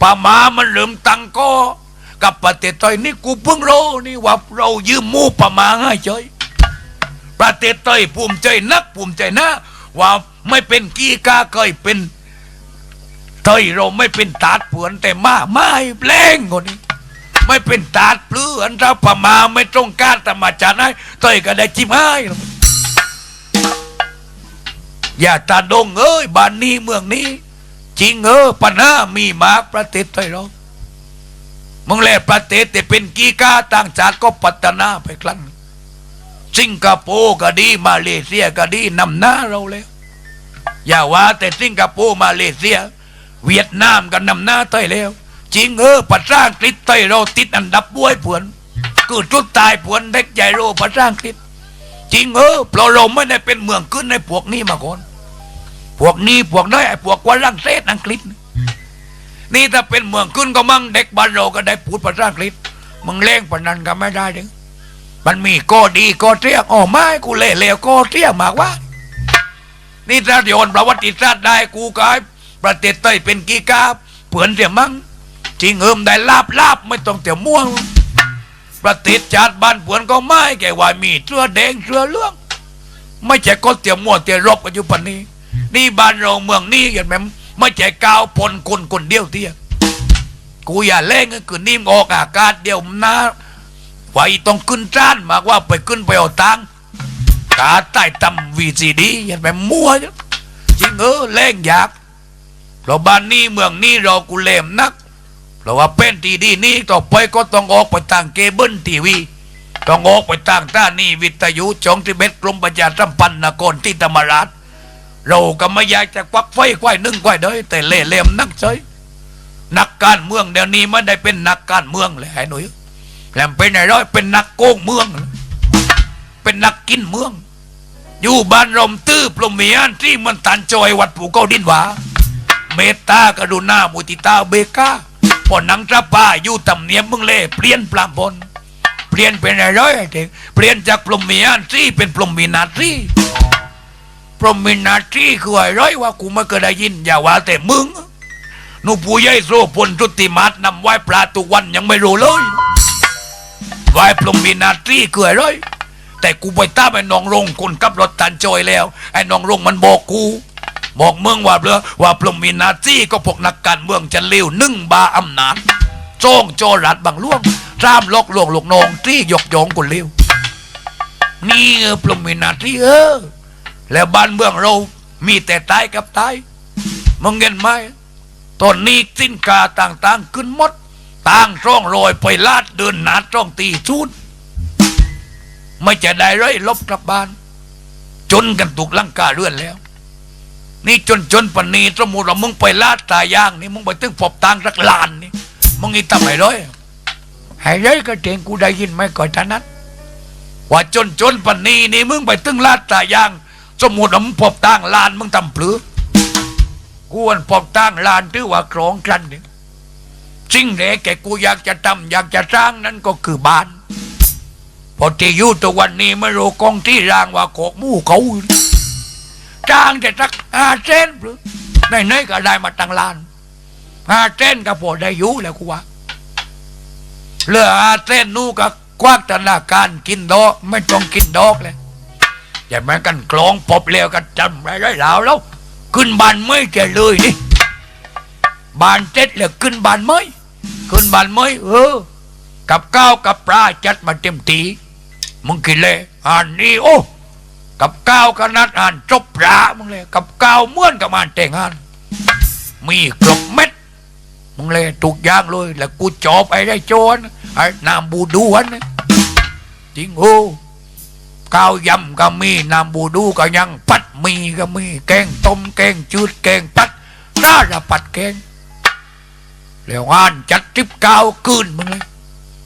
ป่ามามันเริ่มตังก็กับประเทศไทยนี่กูเพิ่งรู้นี่ว่าเรายืมมูป่ามาให้เฉยประเทศไทยภูมิใจนักภูมิใจนะ ว่าไม่เป็นกีกาเคยเป็นไทยเราไม่เป็นตาดเผือนแต่มาไม่แปลงคนนี้ไม่เป็นตาดปลืออันเราประมาไม่ตรงการธรรมจารย์ให้เตยก็ได้จิ้มให้อย่าตาดงเอ้ยบ้านนี้เมืองนี้ จริงเออปัญหามีมากประเทศไทยเรามึงแลประเทศแต่เป็นกีกาต่างชาติก็พัฒนาไปครั้งสิงคโปร์ก็ดีมาเลเซียก็ดีนำหน้าเราแล้วอย่าว่าแต่สิงคโปร์มาเลเซีย เวียดนามก็นำหน้าไทยแล้ว จริงเออภาษาอังกฤษไทยเราติดอันดับบ้วยผวนคือทุกตายผวนเด็กใหญ่โรภาษาอังกฤษจริงเออเพราะเราไม่ได้เป็นเมืองขึ้นในพวกนี้มาก่อน พวกนี้พวกน้อยไอ้พวกกวาลังเศสอังกฤษ นี่ถ้าเป็นเมืองขึ้นก็มั่งเด็กบ้านเราก็ได้พูดภาษาอังกฤษมึงเล่งปนันก็ไม่ได้ดึงมันมีก็ดีก็เทียกอ๋อไม่กูเล่เลวก็เทียกมากว่า นี่ถ้าโยนประวัติศาสตร์ได้กูกายประเทศไทยเป็นกีกาเผื่อนเสียมั่งจริงเอิมได้ลาบลาบไม่ต้องเตียวม่วง ประเทศชาติบ้านเผื่อนก็ไม่แกว่ามีเสื้อแดงเสื้อเหลือง ไม่ใช่ก็เตียวม่วงเตียวรบกันอยู่ปานนี้ นี่บ้านเราเมืองนี้เห็นไหมไม่ใช่กาวพลคนคนเดียวเทียกูอย่าเล่งก็คือนิ่มออกอากาศเดียวนะไฟต้องขึ้นจ้านมากว่าไปขึ้นไปเอาตังกาใต้ตำวีซีดีเห็นไหมมั่วจริงเออเล่งยากเราบ้านนี้เมืองนี้เรากูเล่มนักเราว่าเป็นทีดีนี้ต่อไปก็ต้องออกไปทางเคเบิลทีวีต้องออกไปทางต้านี่วิทยุจงที่เบ็ดกรมประชาสัมพันธ์นครที่ธรรมราช เราก็ไม่อยากจะควักไฟควายนึ่งควายเด้ยแต่เล่เหลมนักเฉยนักการเมืองเดี๋ยวนี้ไม่ได้เป็นนักการเมืองเลยไอ้หนุ่ยแหลมเป็นไอ้ร้อยเป็นนักโกงเมือง เป็นนักกินเมือง อยู่บ้านรมตื้อปลมเมียนที่มันตันจอยวัดผูเก้าดินหวาเมตตากรุณามุติตาเบกาพอนังตระป้าอยู่ตำเนียมมึงเล่เปลี่ยนปลามบนเปลี่ยนเป็นไอ้ร้อยไอ้เด็กเปลี่ยนจากปลมเมียนที่เป็นปลมมีนาทรี พรหมินาทีคือไอ้ร้อยว่ากูไม่เคยได้ยิน อย่าว่าแต่มึงหนูผู้ใหญ่โซพลทุติมาศนำไหว้ปลาทุวันยังไม่รู้เลยไหว้พรหมินาทีคือไอ้ร้อยแต่กูไปตามไอ้น้องรงคนขับรถตันจอยแล้วไอ้น้องรงมันบอกกู บอกเมืองว่าเบลอว่าพรหมินาทีก็พวกนักการเมืองจะเลี้ยวนึ่งบาอำนาจจ้องโจรัดบังล่วงตามลอกลวงลูกนองที่ยกยองคนเลี้ยวนี่เออพรหมินาทีเออ แล้วบ้านเมืองเรามีแต่ตายกับตายมึงเห็นไหมตอนนี้สินค้าต่างๆ ขึ้นหมดต่างร่องรอยไปลาดเดินหนาจ้องตีชุดไม่จะได้ไรลบกลับบ้าน จนกันถูกลังกาเรื่อนแล้ว นี่จนจนปันนี้สมมติว่ามึงไปลาดตายย่างนี่มึงไปตึงพบตังสักลานนี่มึงอีทำไมร้อยห้ร้อยก็เจงกูได้ยินไหมก่อนท่านั้นว่าจนจนปันนี้นี่มึงไปตึงลาดตายย่าง สมมุติว่ามึงพบตั้งลานมึงทำปลือกวนพบตั้งลานถือว่าครองกันเนี่ยสิ่งแรกแกกูอยากจะทำอยากจะสร้างนั้นก็คือบ้านพอที่อยู่ตัววันนี้ไม่รู้กองที่รางว่าโกกมู่เขาจ้างแต่สักห้าเซนหรือในไหนๆก็ได้มาตั้งลานห้าเซนก็พอได้อยู่แล้วกูว่าเหลือห้าเซนนู่ก็ควักธนาคารกินดอก ไม่ต้องกินดอกเลย อย่ามากันกลองปบเร็วกันจำไรได้แล้วแล้วขึ้นบานไม่จะเลยนี่บานเจ็ดเลยขึ้นบานไม่ขึ้นบานไม่เออ กับข้าวกับปลาจัดมาเต็มทีมึงกินเลยอ่านนี่โอ้กับข้าวขนาดอ่านจบปลามึงเลย กับข้าวเม้วนกับอ่านแต่งอ่าน มีกรบเม็ดมึงเลยถูกย่างเลย แล้วกูจอบไอ้ได้โจรไอ้นามบูดวนจริงโอ้ ข้าวยำก็มีน้ำบูดูก็ยังปัดมีก็มีแกงต้มแกงจืดแกงปัดน่าจะปัดแกงแล้วงานจัดทริปกาวคืนมึงเลย